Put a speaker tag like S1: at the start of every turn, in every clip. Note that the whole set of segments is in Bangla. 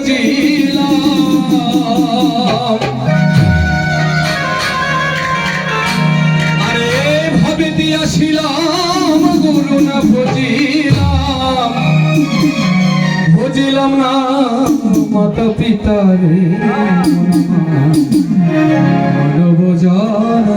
S1: বুঝিলাম আরে ভাবে দিয়াছিলাম না বুঝিলাম বুঝিলাম না মাতা পিতা রে বোঝানো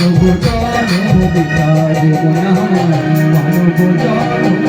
S1: মানব জন্ম বিকাশ গুণা মানব জন্ম।